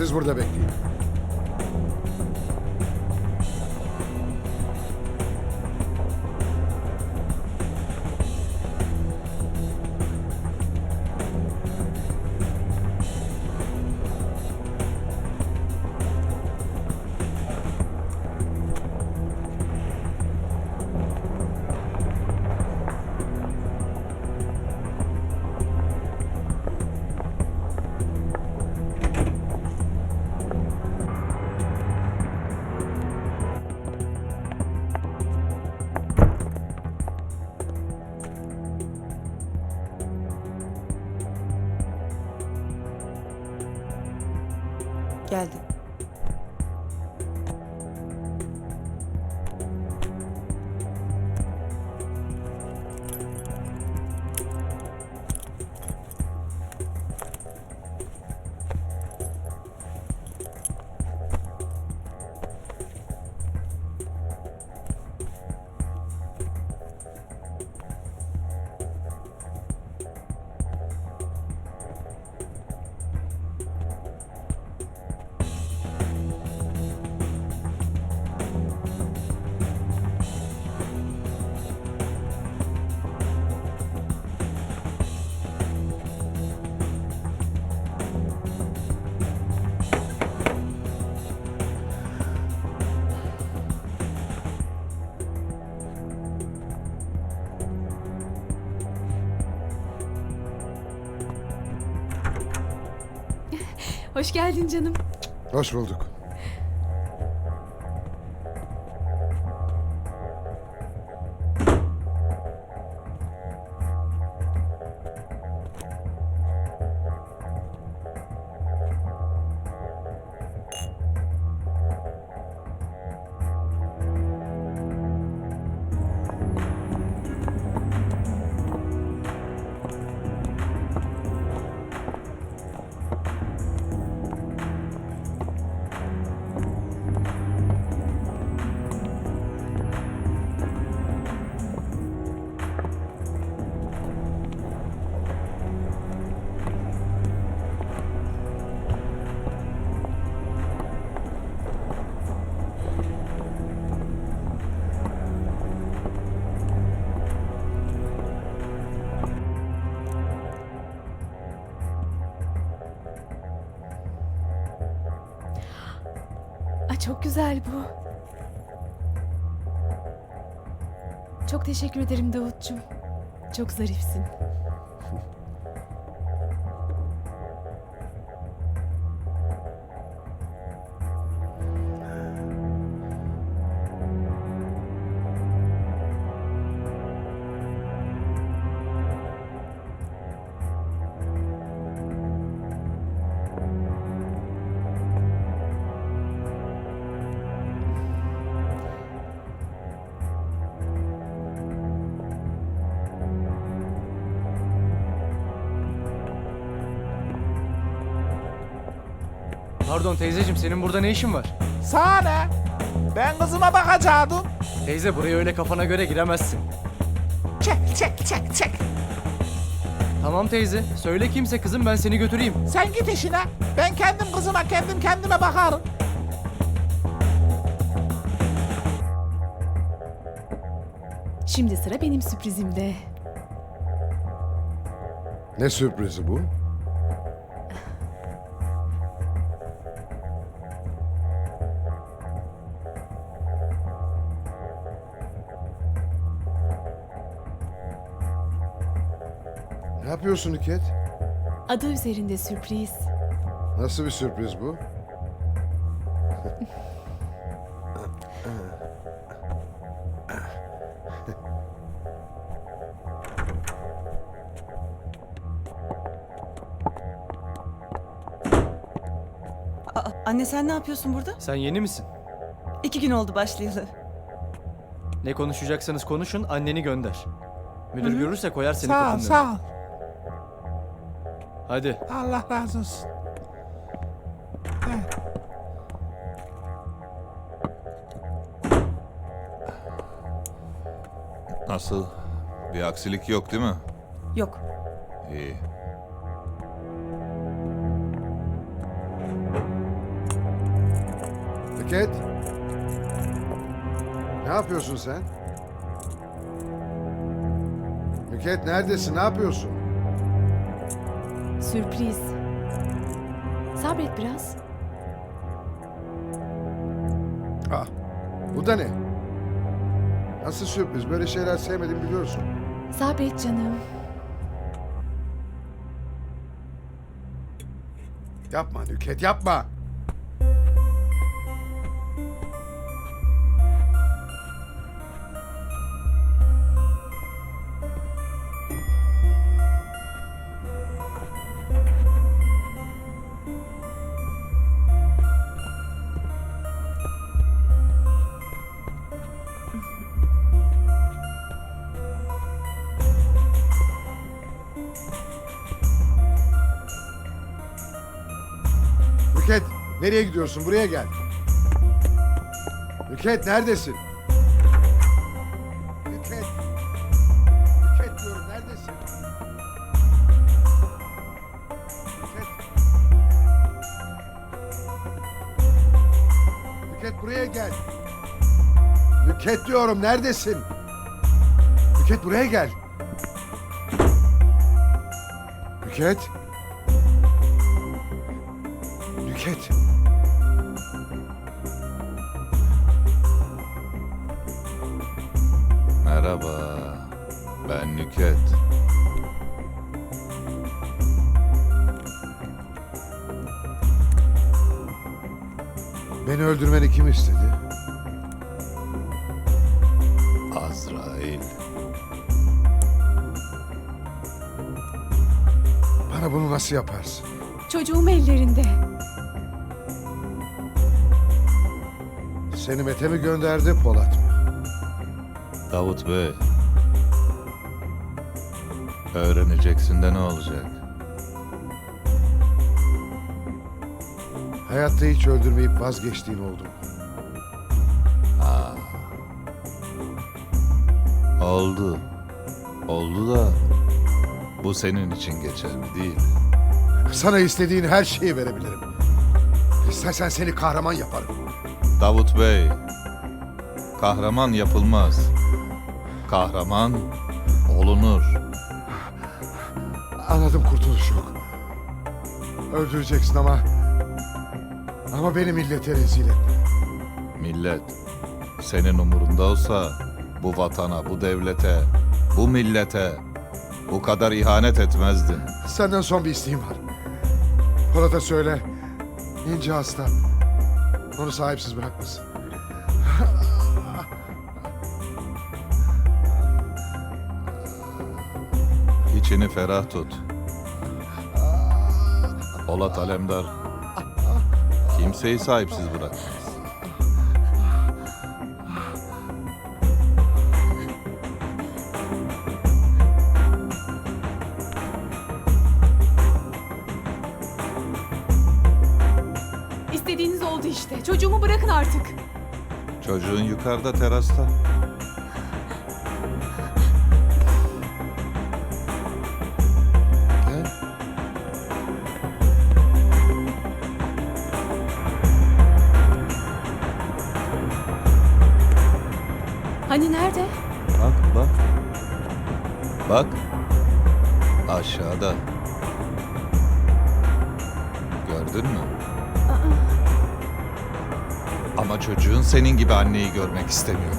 Siz burada bekleyin. Hoş geldin canım. Hoş bulduk. Çok güzel bu. Çok teşekkür ederim Davutcuğum. Çok zarifsin. Pardon teyzeciğim senin burada ne işin var? Sana ne? Ben kızıma bakacaktım. Teyze buraya öyle kafana göre giremezsin. Çek çek çek çek. Tamam teyze söyle kimse kızım ben seni götüreyim. Sen git işine. Ben kendim kızıma kendim kendime bakarım. Şimdi sıra benim sürprizimde. Ne sürprizi bu? Ne yapıyorsun Nüket? Adı üzerinde sürpriz. Nasıl bir sürpriz bu? Aa, anne sen ne yapıyorsun burada? Sen yeni misin? İki gün oldu başlayalı. Ne konuşacaksanız konuşun anneni gönder. Müdür görürse koyar seni Sağ ol kapının sağ ol. Hadi. Allah razı olsun. Evet. Nasıl? Bir aksilik yok değil mi? Yok. İyi. Nüket. Ne yapıyorsun sen? Nüket neredesin? Ne yapıyorsun? Sürpriz. Sabret biraz. Ah, bu da ne? Nasıl sürpriz? Böyle şeyler sevmedim biliyorsun. Sabret canım. Yapma Nüket yapma. Nüket nereye gidiyorsun? Buraya gel. Nüket neredesin? Nüket. Nüket diyorum neredesin? Nüket. Nüket buraya gel. Nüket diyorum neredesin? Nüket buraya gel. Nüket. Nüket. Merhaba. Ben Nüket. Beni öldürmeni kim istedi? Azrail. Bana bunu nasıl yaparsın? Çocuğum ellerinde. Seni Mete mi gönderdi Polat mı? Davut Bey. Öğreneceksin de ne olacak? Hayatta hiç öldürmeyip vazgeçtiğin oldu mu? Oldu. Oldu da bu senin için geçerli değil. Sana istediğin her şeyi verebilirim. İstersen seni kahraman yaparım. Davut Bey. Kahraman yapılmaz. Kahraman olunur. Anladım kurtuluş yok. Öldüreceksin ama... Ama beni millete rezil etme. Millet senin umurunda olsa bu vatana, bu devlete, bu millete bu kadar ihanet etmezdin. Senden son bir isteğim var. Polat'a söyle. İnce hasta. Onu sahipsiz bırakmasın. İçini ferah tut. Polat Alemdar kimseyi sahipsiz bırakmaz. Çocuğumu bırakın artık. Çocuğun yukarıda terasta. Hani nerede? Bak bak. Bak. Aşağıda. Gördün mü? Ama çocuğun senin gibi anneyi görmek istemiyor.